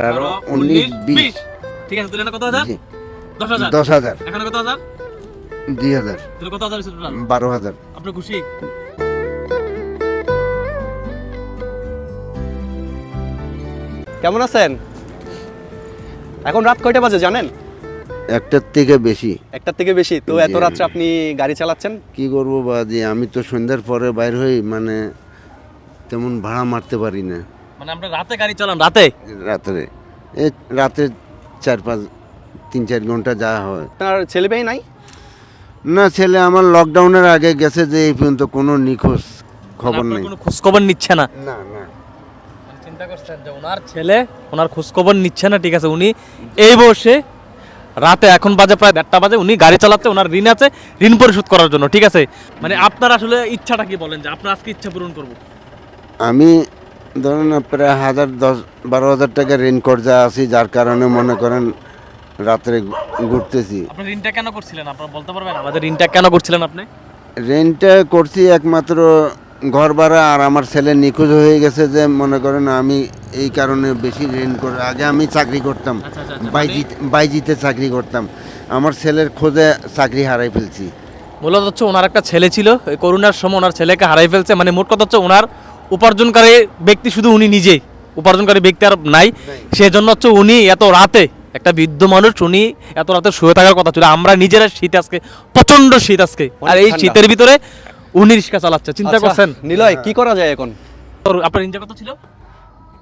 তেরো উনিশ বিশ। ঠিক আছে তুলে কত হাজার? দশ হাজার। দশ হাজার। এখানে কত হাজার? দুই হাজার। তুলে কত হাজার বারো হাজার। আপনার খুশি? কেমন আছেন? এখন রাত কয়টা বাজে জানেন? একটার থেকে বেশি। একটার থেকে বেশি। তো এত। রাত্রে আপনি গাড়ি চালাচ্ছেন? কি করব বাজি? আমি তো সন্ধ্যার পরে বাইর হই মানে তেমন ভাড়া মারতে পারি না। মানে আমরা রাতে গাড়ি চালান রাতে? রাত্রে এ রাতে চার পাঁচ তিন চার ঘণ্টা যাওয়া হয়। আপনার ছেলে মেয়ে নাই? না ছেলে আমার লকডাউনের আগে গেছে যে এই পর্যন্ত কোনো নিখোঁজ খবর নেই। কোনো খোঁজ খবর নিচ্ছে না? না না। চিন্তা করছেন যে ওনার ছেলে ওনার খোঁজ খবর নিচ্ছে না ঠিক আছে উনি এই বসে রাতে এখন বাজে প্রায় দেড়টা বাজে উনি গাড়ি চালাচ্ছে ওনার ঋণ আছে ঋণ পরিশোধ করার জন্য ঠিক আছে? মানে আপনার আসলে ইচ্ছাটা কি বলেন যে আপনার আজকে ইচ্ছা পূরণ করব? আমি ধরেন প্রায় হাজার দশ বারো হাজার টাকা রেন কর্জা আছি যার কারণে মনে করেন রাত্রে ঘুরতেছি। ঋণটা কেন করছিলেন? আপনারা বলতে পারবেন? আমাদের ঋণটা কেন করছিলেন আপনি? করছি একমাত্র ঘর ভাড়া আর আমার ছেলে নিখোঁজ হয়ে গেছে যে মনে করেন আমি এই কারণে বেশি ঋণ করে আগে আমি চাকরি করতাম। আচ্ছা, আচ্ছা, আচ্ছা, বাইজিত বাইজিতে চাকরি করতাম। আমার ছেলের খোঁজে চাকরি হারাই ফেলছি। মূলত হচ্ছে ওনার একটা ছেলে ছিল করোনার সময় ওনার ছেলেকে হারাই ফেলছে। মানে মোট কথা হচ্ছে ওনার উপার্জনকারী ব্যক্তি শুধু উনি নিজেই উপার্জনকারী ব্যক্তি আর নাই। সেজন্য হচ্ছে উনি এত রাতে একটা বৃদ্ধ মানুষ উনি এত রাতে শুয়ে থাকার কথা ছিল। আমরা নিজেরা শীত আজকে প্রচণ্ড শীত আজকে। আর এই শীতের ভিতরে উনি রিক্সা চালাচ্ছে। চিন্তা আচ্ছা, করছেন? নিলয় কি করা যায় এখন? আপনার ইনজা কত ছিল?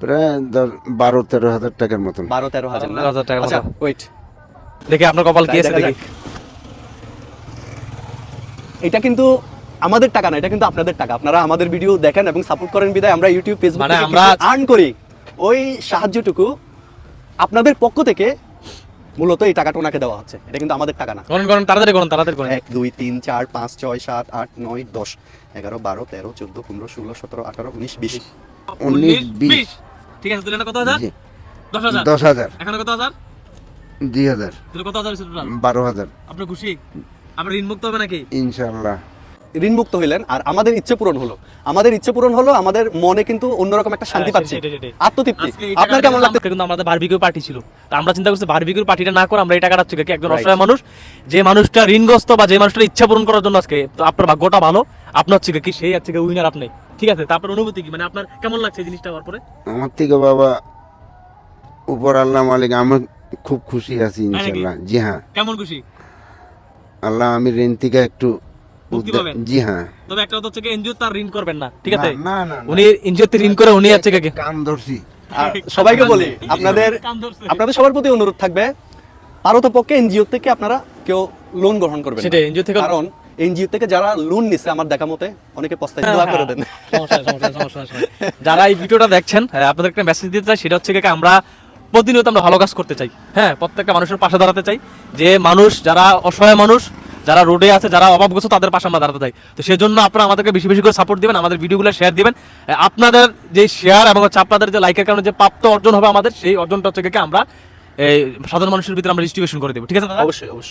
প্রায় বারো তেরো হাজার টাকার মতন। বারো তেরো হাজার হাজার টাকার আচ্ছা ওয়েট দেখি আপনার কপাল কি আছে দেখি। এটা কিন্তু আমাদের টাকা না এটা কিন্তু আপনাদের টাকা। আপনারা আমাদের ভিডিও দেখেন এবং সাপোর্ট করেন বিদায়। আমরা ইউটিউব ফেসবুক মানে আমরা- আর্ন করি। ওই সাহায্যটুকু আপনাদের পক্ষ থেকে মূলত এই টাকাটা ওনাকে দেওয়া হচ্ছে। এটা কিন্তু আমাদের টাকা না। করেন করেন তাড়াতাড়ি করুন তাড়াতাড়ি করেন এক দুই তিন চার পাঁচ ছয় সাত আট নয় দশ এগারো বারো তেরো চোদ্দ পনেরো ষোলো সতেরো আঠারো উনিশ বিশ। উনিশ বিশ। ঠিক আছে তুলে কত হাজার। দশ হাজার। দশ হাজার। এখানে কত হাজার? দুই হাজার। তুলে কত হাজার বারো হাজার। আপনি খুশি? আপনার ঋণ মুক্ত হবে নাকি? ইনশাল্লাহ ঋণমুক্ত হইলেন আর আমাদের ইচ্ছে পূরণ হলো। আমাদের ইচ্ছে পূরণ হলো আমাদের মনে কিন্তু অন্যরকম একটা শান্তি হ্যাঁ, পাচ্ছি। আত্মতৃপ্তি। আপনার কেমন লাগছে কিন্তু আমাদের বারবিকিউ পার্টি ছিল। তো আমরা চিন্তা করছি বারবিকিউ পার্টিটা না করে আমরা এই টাকাটা হচ্ছে কি একজন অসহায় মানুষ যে মানুষটা ঋণগ্রস্ত বা যে মানুষটার ইচ্ছা পূরণ করার জন্য আজকে তো আপনার ভাগ্যটা ভালো আপনার হচ্ছে কি সেই হচ্ছে উইনার আপনি। ঠিক আছে তারপর অনুভূতি কি? মানে আপনার কেমন লাগছে জিনিসটা হওয়ার পরে? আমার থেকে বাবা উপর আল্লাহ মালিক আমি খুব খুশি আছি নাকি? ইনশাল্লাহ। জি হ্যাঁ। কেমন খুশি? আল্লাহ আমি রেন থেকে একটু মুক্তি পাবেন? জি হ্যাঁ। তবে একটা কথা হচ্ছে এনজিও তার ঋণ করবেন না ঠিক আছে? না, না, না, না। উনি এনজিওতে ঋণ করে উনি হচ্ছে কি কান ধরছি। সবাইকে বলি আপনাদের আপনাদের সবার প্রতি অনুরোধ থাকবে পারতপক্ষে এনজিও থেকে আপনারা কেউ লোন গ্রহণ করবেন না। সেটাই, থেকে- কারণ এনজিও থেকে যারা লোন নিচ্ছে আমার দেখা মতে অনেকে পস্তায় দোয়া করে দেন। সমস্যা নেই। যারা এই ভিডিওটা দেখছেন হ্যাঁ, আপনাদের একটা মেসেজ দিতে চাই সেটা হচ্ছে কি আমরা প্রতিনিয়ত আমরা ভালো কাজ করতে চাই। হ্যাঁ প্রত্যেকটা মানুষের পাশে দাঁড়াতে চাই। যে মানুষ যারা অসহায় মানুষ যারা রোডে আছে, যারা অভাবগ্রস্ত তাদের পাশে আমরা দাঁড়াতে চাই। তো সেজন্য আপনারা আমাদেরকে বেশি বেশি করে সাপোর্ট দিবেন, আমাদের ভিডিওগুলো শেয়ার দিবেন। আপনাদের যে শেয়ার এবং হচ্ছে আপনাদের যে লাইকের কারণে যে প্রাপ্ত অর্জন হবে আমাদের, সেই অর্জনটা হচ্ছে আমরা সাধারণ মানুষের ভিতরে আমরা ডিস্ট্রিবিউশন করে দেবো। ঠিক আছে অবশ্যই অবশ্যই।